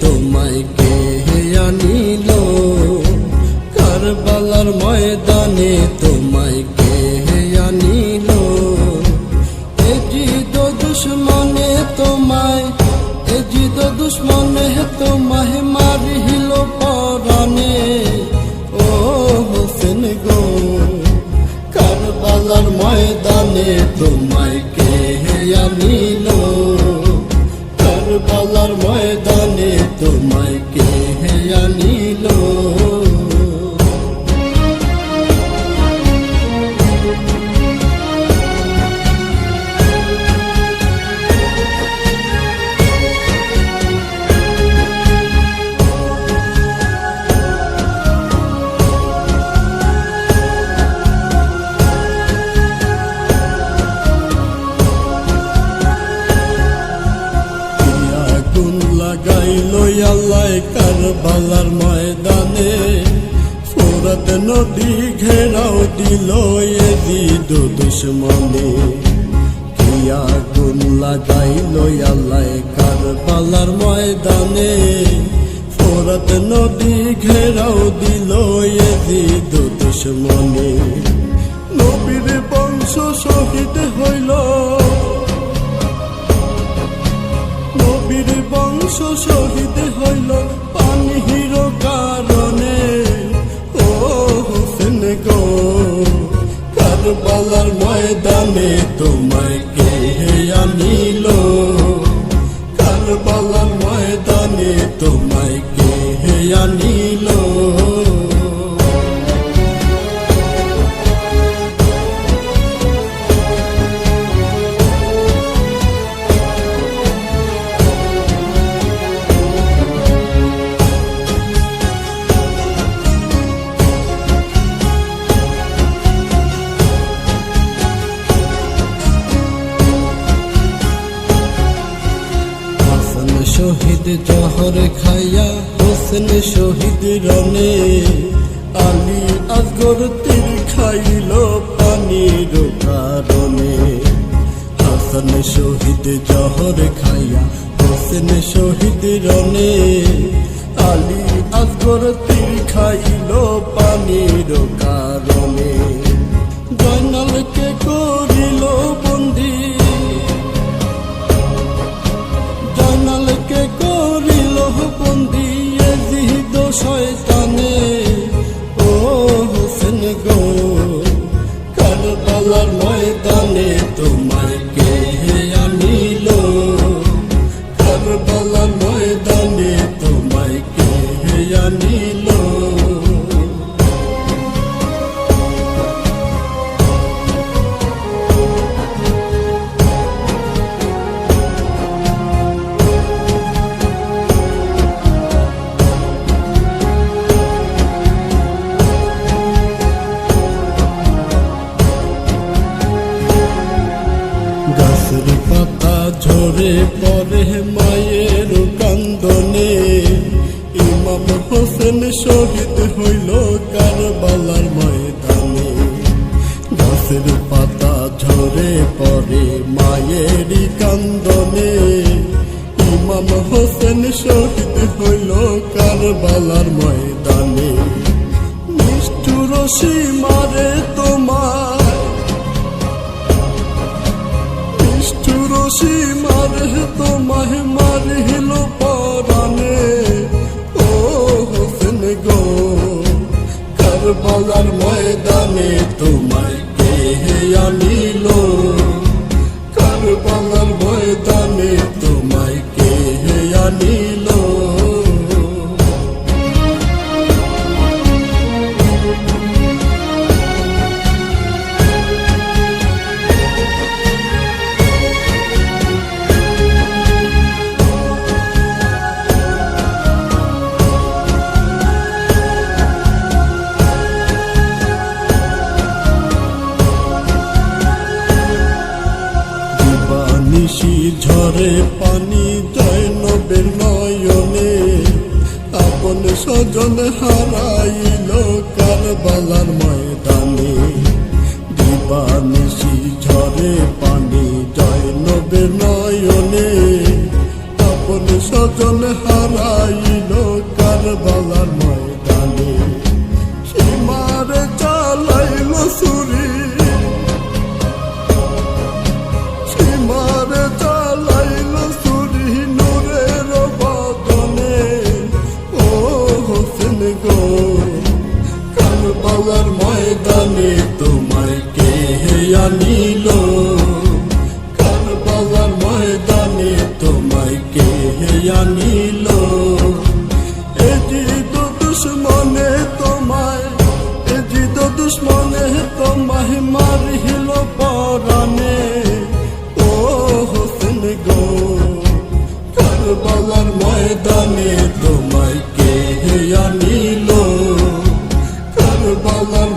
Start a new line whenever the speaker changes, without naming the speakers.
তোমায় কে আনিল? কারবালার ময়দানে তোমায় কে আনিল? এজিদ দুশ্মনে তোমায় এজিদ দুশ্মনে তোমায় মারিল পরানে ও হোসেন গো, কারবালার ময়দানে তোমায় কে আনিল? ফোরত নদী ঘেরাও দিল এদিদ দুশ্মনে। কি আগুন লাগাইল আল্লাহ কারবালার ময়দানে। ফোরত নদী ঘেরাও দিল এদিদ দুশ্মনে। নবীর বংশ শহীদ হইল। নবীর বংশ শহীদ ময়দানে তোমায় কে আনিল। শহীদ জহর খাইয়া হোসেন শহীদ রনে আলী আসগর তীর খাইল পানির কারণে। হাসান শহীদ জহর খাইয়া হোসেন শহীদ রনে আলী আসগর তীর খাইল পানির কারণে। জয়নালকে করিল গো। কারবালার ময়দানে তোমায় কে আনিল। কারবালার ময়দানে তোমায় কে আনিল। হোসেন শহীদ হইল কারবালার ময়দানে। গাছের পাতা ঝরে পড়ে মায়ের কান্দনে। ইমাম হোসেন শহীদ হইল কারবালার ময়দানে। নিষ্ঠুর সীমারে তোমার। নিষ্ঠুরসি মারে তোমায় মারিল পরানে কারবালার ময়দানে তোমায় কে আনিল নিশি ঝরে পানি জয় নবের নয়নে। আপন স্বজন হারাইল কারবালার ময়দানে। দিবানিশি ঝরে পানি জয় নবের নয়নে। আপন স্বজন হারাইল কারবালার তোমায় কে আনিল। এটি তো দুশ্মনে তোমায়, এটি তো দুশ্মনে তোমায় মারিল পরানে ও হোসেন গো, কারবালার ময়দানে তোমায় কে আনিল? কারবালার